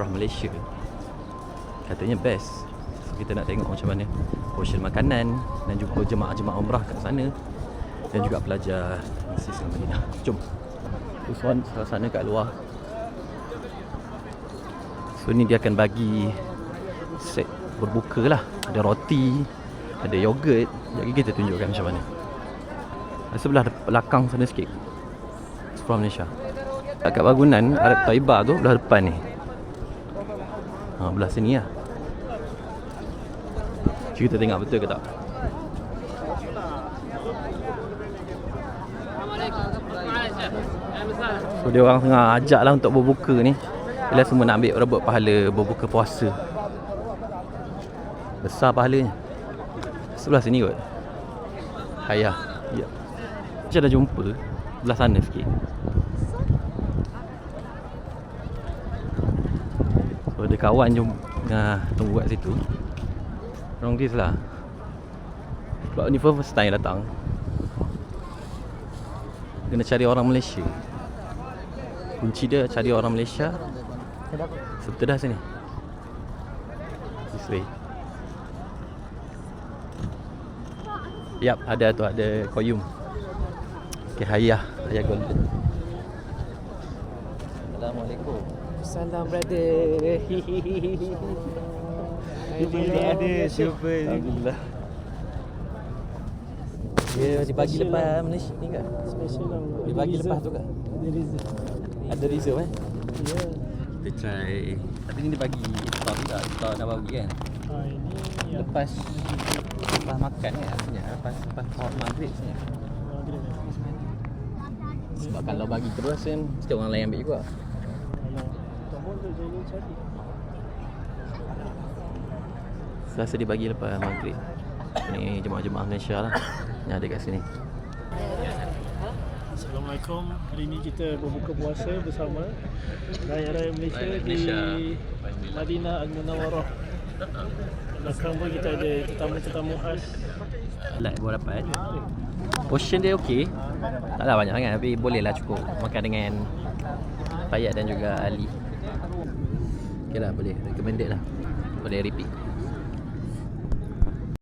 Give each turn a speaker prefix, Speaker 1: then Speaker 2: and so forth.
Speaker 1: from Malaysia. Katanya best. So kita nak tengok macam mana Portion makanan Dan jumpa jemaah-jemaah umrah kat sana. Dan juga pelajar Masjid Islam Madinah Jom. Tu suan suasana kat luar. So ni dia akan bagi Set berbuka lah. Ada roti Ada yogurt. Jadi kita tunjukkan macam mana. Sebelah belakang sana sikit. From Malaysia. Kat bangunan Arab Taibah tu Belah depan ni ha, Belah sini lah. Kita tengok betul ke tak? So dia orang tengah ajak lah untuk berbuka ni. Bila semua nak ambil rebut pahala berbuka puasa. Besar pahalanya. Sebelah sini kot. Hayah Ya. Macam dah jumpa Belah sana sikit ada kawan jom Tengah tunggu kat situ. Orang this lah. Sebab ni first time datang. Kena cari orang Malaysia. Kunci dia cari orang Malaysia. Sebetul dah sini. This way. Yap, ada tu, ada koyum Okay, hayah Hayah golden Assalamualaikum
Speaker 2: Salam brother.
Speaker 3: Ini ada super
Speaker 1: Alhamdulillah Dia dibagi
Speaker 2: Special
Speaker 1: lepas
Speaker 2: lah.
Speaker 1: Malaysia ni kan?
Speaker 2: Special lah.
Speaker 1: Dibagi lepas tu kan?
Speaker 2: Ada reserve.
Speaker 1: Ada reserve eh?
Speaker 2: Ya.
Speaker 1: Kita try Tapi ni dia bagi Iftar juga Iftar dah bagi kan
Speaker 2: Ha ini ya.
Speaker 1: Lepas Lepas makan kan rasanya Lepas, lepas solat maghrib rasanya
Speaker 2: Maghrib.
Speaker 1: Sebab kalau bagi terus kan Mesti orang lain ambil juga
Speaker 2: tombol tu jadi cari.
Speaker 1: Rasa dia bagi lepas maghrib Ni jemaah-jemaah Malaysia lah Yang ada kat sini
Speaker 2: Assalamualaikum. Hari ini kita berbuka puasa bersama Raya-Raya Malaysia,
Speaker 1: Raya
Speaker 2: di
Speaker 1: Malaysia.
Speaker 2: Madinah Al-Munawarah. Belakang pun kita ada tetamu-tetamu khas.
Speaker 1: Alat buat dapat Portion dia okey Taklah banyak sangat Tapi boleh lah cukup Makan dengan Payat dan juga Ali Okay lah boleh. Recommended lah. Boleh repeat